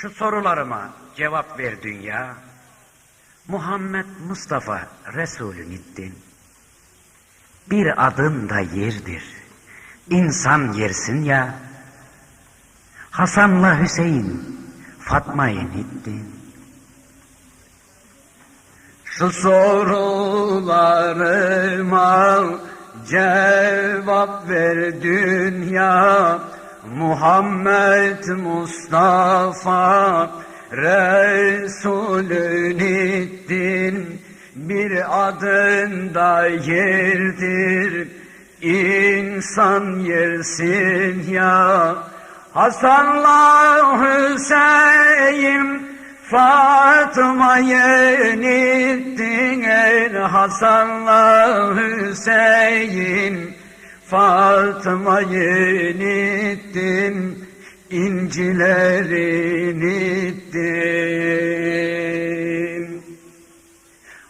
Şu sorularıma cevap ver dünya. Muhammed Mustafa Resulün ittin. Bir adın da yerdir. İnsan yersin ya. Hasan'la Hüseyin Fatma'yı nittin. Şu sorularıma cevap ver dünya Muhammed Mustafa Resulün ittin bir adında yerdir insan yersin ya. Hasan'la Hüseyin Fatma'yı nittin Hasan'la Hüseyin Fatma'yı nittin incileri nittin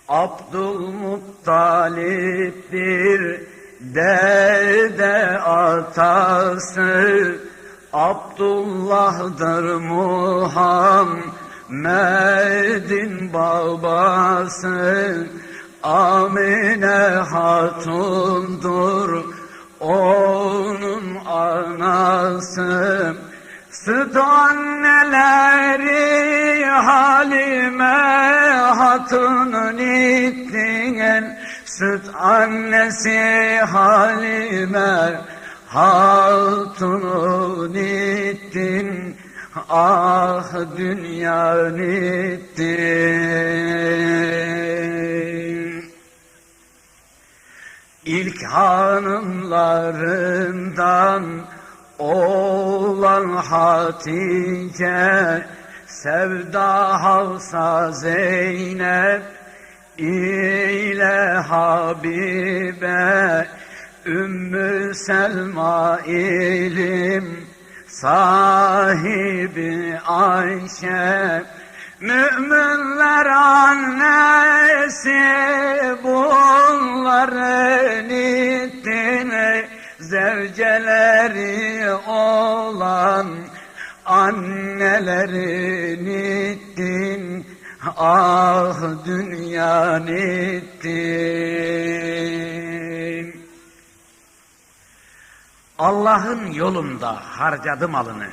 Abdülmuttalip bir dede atası Abdullah'dır Muhammed'in babası. Amine Hatun'dur onun anası Süt anneleri Halime Hatun'un ittiğin Süt annesi Halime Hatun'un ittin Ah dünya ittin hanımlarından olan Hatice, Sevda Havsa Zeynep ile Habibe, Ümmü Selma ilim sahibi Ayşe, Müminler annesi bunların ittini Zevceleri olan annelerin ittin Ah dünyanın ittin Allah'ın yolunda harcadı malını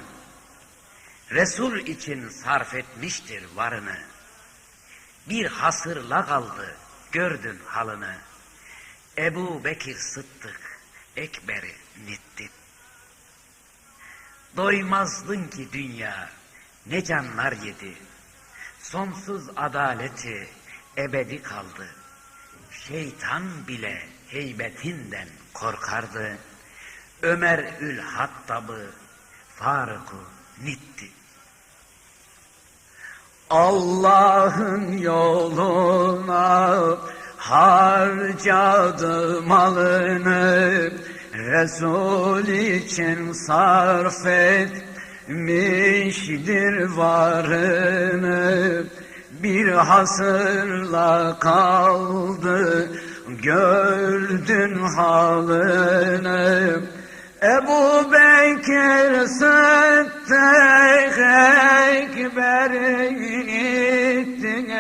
Resul için sarf etmiştir varını. Bir hasırla kaldı, gördün halını. Ebu Bekir Sıddık, Ekber'i nittin. Doymazdın ki dünya, ne canlar yedi. Sonsuz adaleti ebedi kaldı. Şeytan bile heybetinden korkardı. Ömer Ül Hattab'ı, Faruk'u nitti. Allah'ın yoluna harcadı malını Resul için sarf etmiştir varını Bir hasırla kaldı gördün halını Ebu Bekir Sıddık Ekber'in ittin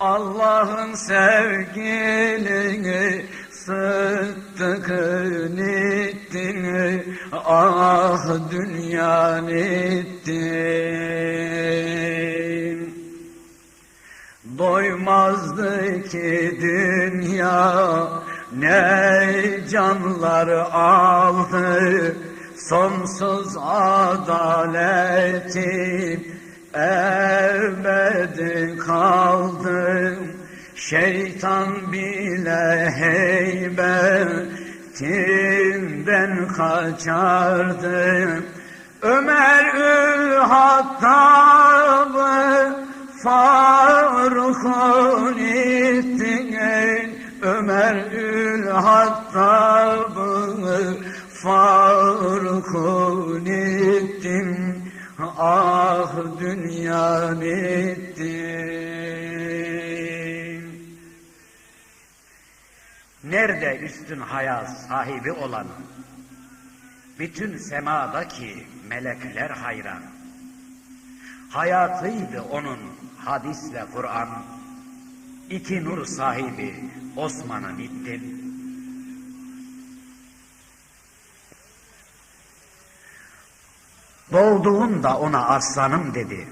Allah'ın sevgilini Sıddık'ın ittin Ah dünyanın ittin Doymazdı ki dünya ne canlar aldı sonsuz adaleti. Ebedi kaldı şeytan bile heybetinden kaçardı Ömer Ül Hattab'ı Faruk'un ittin Ömer Nerede üstün hayat sahibi olan bütün semadaki melekler hayran Hayatıydı onun hadisle Kur'an. İki nur sahibi Osman'ın ittin. Doğduğunda ona aslanım dedi.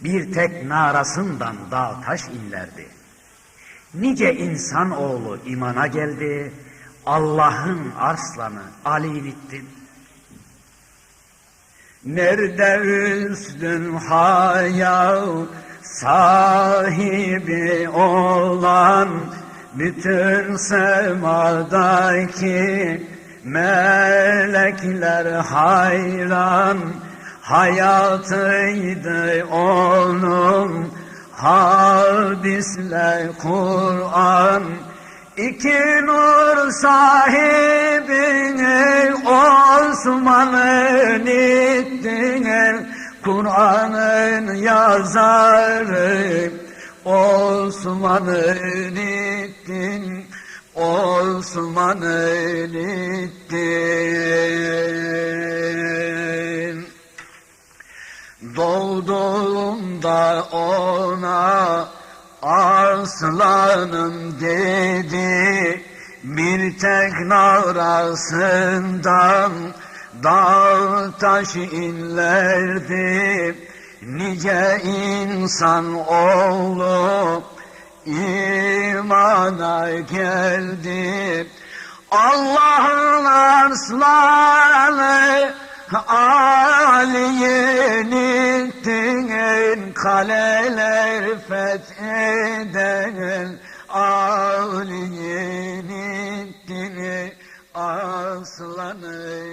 Bir tek narasından dağ taş inlerdi. Nice insan oğlu imana geldi. Allah'ın arslanı Ali bittin. Nerede üstün hayal sahibi olan bütün semadaki melekler hayran hayatıydı onun hadisle Kur'an İki nur sahibini Osman'ın ittin Kur'an'ın yazarı Osman'ın ittin Osman'ın ittin ona Arslanım dedi. Bir tek narasından dağ taş inlerdi. Nice insan oğlu imana geldi. Allah'ın arslanı Ali'nin ittin kaleler fetheden Ali'nin aslanın ittin